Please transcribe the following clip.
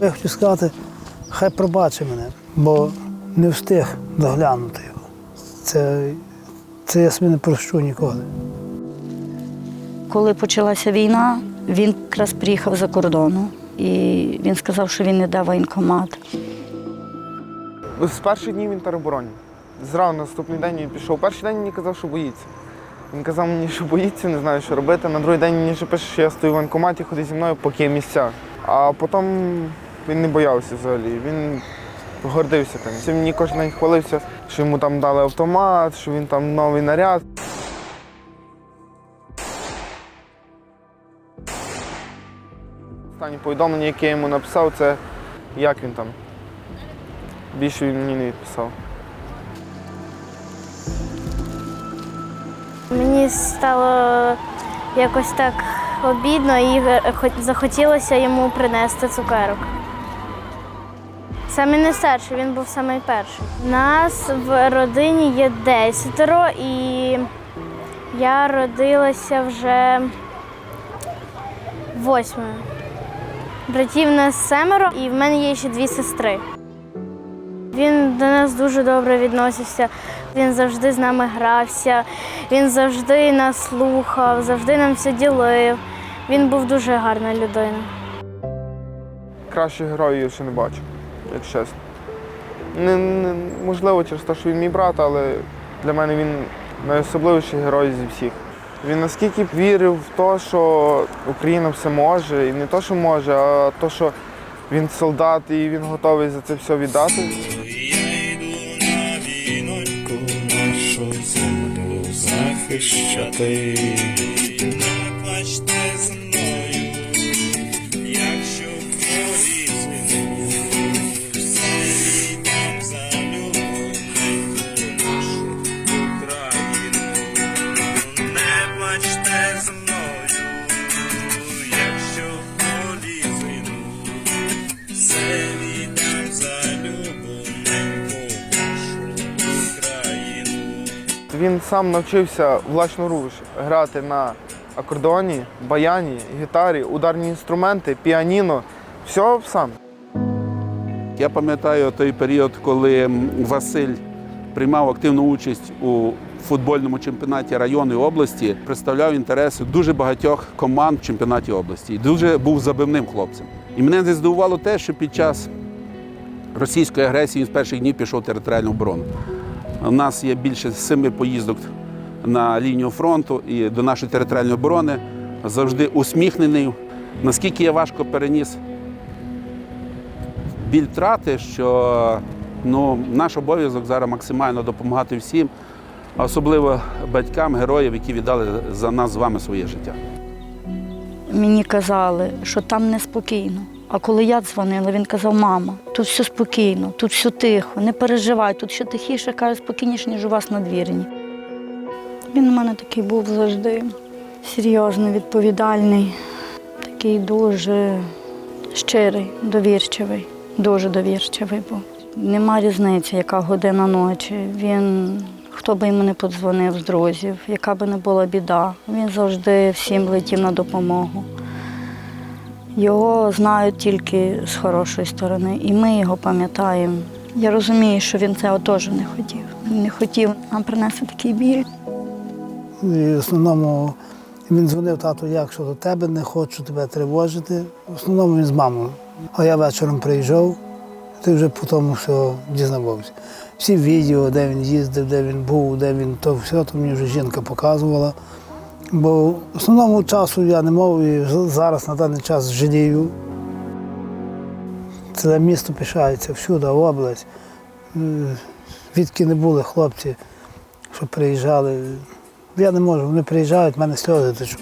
Я хочу сказати, хай пробачить мене, бо не встиг доглянути його. Це, це я собі не прощу ніколи. Коли почалася війна, він якраз приїхав за кордону. І він сказав, що він йде в воєнкомат. З перших днів він теробороні. Зразу на наступний день він пішов. Перший день мені казав, що боїться. Він казав мені, що боїться, не знаю, що робити. На другий день мені ще пише, що я стою в воєнкоматі, ходи зі мною, поки є місця. А потім він не боявся взагалі. Він гордився тим. Він мені кожен день хвалився, що йому там дали автомат, що він там новий наряд. Останнє повідомлення, яке я йому написав, це як він там. Більше він мені не відписав. Мені стало якось так обідно і е, захотілося йому принести цукерок. Саме не старший, він був самий перший. Нас в родині є десятеро, і я родилася вже восьмою. Братів нас семеро, і в мене є ще дві сестри. Він до нас дуже добре відносився. Він завжди з нами грався, він завжди нас слухав, завжди нам все ділив. Він був дуже гарна людина. Кращих героїв я ще не бачу, як чесно. Не, не, можливо, через те, що він мій брат, але для мене він найособливіший герой зі всіх. Він наскільки вірив в те, що Україна все може, і не те, що може, а те, що він солдат і він готовий за це все віддати. Я йду на війноньку нашу землю захищати. Він сам навчився власноруч грати на акордеоні, баяні, гітарі, ударні інструменти, піаніно. Все сам. Я пам'ятаю той період, коли Василь приймав активну участь у футбольному чемпіонаті району і області, представляв інтереси дуже багатьох команд в чемпіонаті області. І дуже був забивним хлопцем. І мене не здивувало те, що під час російської агресії він з перших днів пішов в територіальну оборону. У нас є більше семи поїздок на лінію фронту і до нашої територіальної оборони. Завжди усміхнений. Наскільки я важко переніс біль втрати, що ну, наш обов'язок зараз максимально допомагати всім, особливо батькам героїв, які віддали за нас з вами своє життя. Мені казали, що там неспокійно. А коли я дзвонила, він казав, мама, тут все спокійно, тут все тихо, не переживай, тут все тихіше, каже, спокійніше, ніж у вас на двірні. Він у мене такий був завжди серйозний, відповідальний, такий дуже щирий, довірчивий, дуже довірчивий був. Нема різниці, яка година ночі. Він, хто би йому не подзвонив з друзів, яка би не була біда, він завжди всім летів на допомогу. Його знають тільки з хорошої сторони, і ми його пам'ятаємо. Я розумію, що він цього теж не хотів. Він не хотів нам принести такий біль. І в основному він дзвонив тату, як що до тебе, не хочу тебе тривожити. В основному він з мамою. А я вечором приїжджав, ти вже по тому все дізнавався. Всі відео, де він їздив, де він був, де він то все, то мені вже жінка показувала. Бо в основному часу я не мав і зараз на даний час жалію. Це місто пишається всюди, область. Е, Відки не були хлопці, що приїжджали. Я не можу, вони приїжджають, в мене сльози течуть.